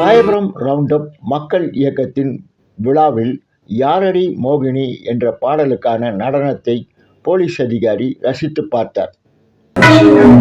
Royapuram roundup மக்கள் இயக்கத்தின் விழாவில் யாரடி மோகினி என்ற பாடலுக்கான நடனத்தை போலீஸ் அதிகாரி ரசித்து பார்த்தார். சாதுர்யம்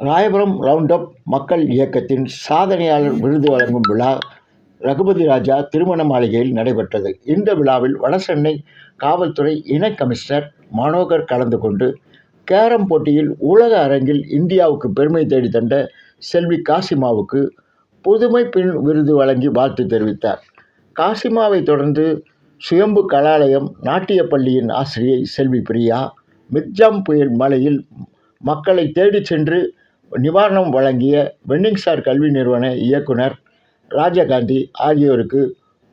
ராயபுரம் ரவுண்டப் மக்கள் இயக்கத்தின் சாதனையாளர் விருது வழங்கும் விழா ரகுபதி ராஜா திருமண மாளிகையில் நடைபெற்றது. இந்த விழாவில் வடசென்னை காவல்துறை இணை கமிஷனர் மனோகர் கலந்து கொண்டு கேரம் போட்டியில் உலக அரங்கில் இந்தியாவுக்கு பெருமை தேடி தந்த செல்வி காசிமாவுக்கு புதுமை பெண் விருது வழங்கி வாழ்த்து தெரிவித்தார். காசிமாவை தொடர்ந்து சுயம்பு கலாலயம் நாட்டிய பள்ளியின் ஆசிரியை செல்வி பிரியா மிர்ஜாம் புயல் மலையில் மக்களை தேடிச் சென்று நிவாரணம் வழங்கிய வென்னிங் கல்வி நிறுவன இயக்குனர் ராஜகாந்தி ஆகியோருக்கு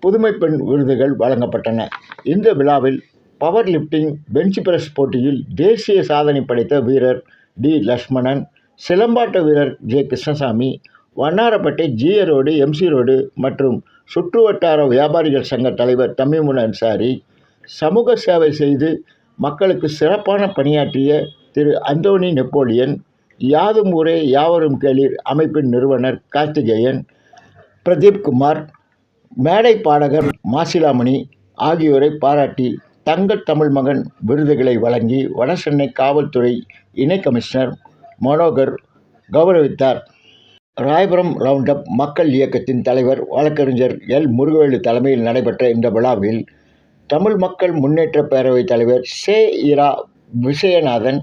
புதுமை பெண் விருதுகள் வழங்கப்பட்டன. இந்த விழாவில் பவர் லிஃப்டிங் பெஞ்ச் பிரஸ் போட்டியில் தேசிய சாதனை படைத்த வீரர் டி. லக்ஷ்மணன் சிலம்பாட்ட வீரர் J. Krishnasamy Vannarapettai GA road MC road மற்றும் சுற்றுவட்டார வியாபாரிகள் சங்க தலைவர் தமிமுன் அன்சாரி சமூக சேவை செய்து மக்களுக்கு சிறப்பான பணியாற்றிய திரு அந்தோனி நெப்போலியன் யாதும் ஊரே யாவரும் கேளீர் அமைப்பின் நிறுவனர் கார்த்திகேயன் பிரதீப் குமார் மேடை பாடகர் மாசிலாமணி ஆகியோரை பாராட்டி தங்கத் தமிழ் மகன் விருதுகளை வழங்கி வடசென்னை காவல்துறை இணை கமிஷனர் மனோகர் கௌரவித்தார். ராயபுரம் ரவுண்டப் மக்கள் இயக்கத்தின் தலைவர் வழக்கறிஞர் எல். முருகவேலு தலைமையில் நடைபெற்ற இந்த விழாவில் தமிழ் மக்கள் முன்னேற்ற பேரவைத் தலைவர் சே. இரா. விஜயநாதன்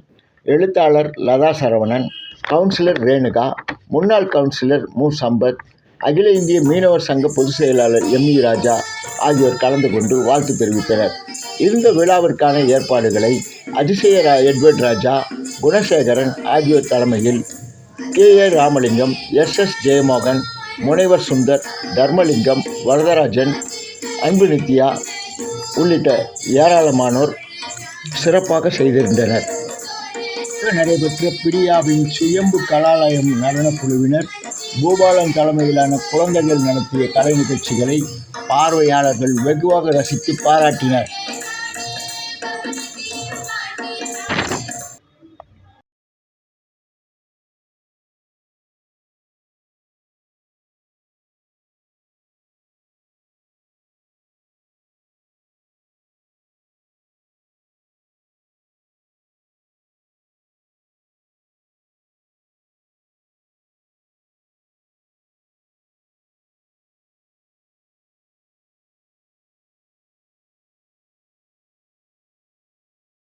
எழுத்தாளர் லதா சரவணன் கவுன்சிலர் ரேணுகா முன்னாள் கவுன்சிலர் மு. சம்பத் அகில இந்திய மீனவர் சங்க பொதுச் செயலாளர் எம். இ ராஜா ஆகியோர் கலந்து கொண்டு வாழ்த்து தெரிவித்தனர். இந்த விழாவிற்கான ஏற்பாடுகளை அதிசய ரா எட்வர்ட் ராஜா குணசேகரன் ஆகியோர் தலைமையில் K. A. Ramalingam S. S. Jayamohan முனைவர் சுந்தர் தர்மலிங்கம் வரதராஜன் அன்பு நித்யா உள்ளிட்ட ஏராளமானோர் சிறப்பாக செய்திருந்தனர். நடைபெற்ற பிரியாவின் சுயம்பு கலாலயம் நடனக் குழுவினர் பூபாலன் தலைமையிலான குழந்தைகள் நடத்திய கலை நிகழ்ச்சிகளை பார்வையாளர்கள் வெகுவாக ரசித்து பாராட்டினர்.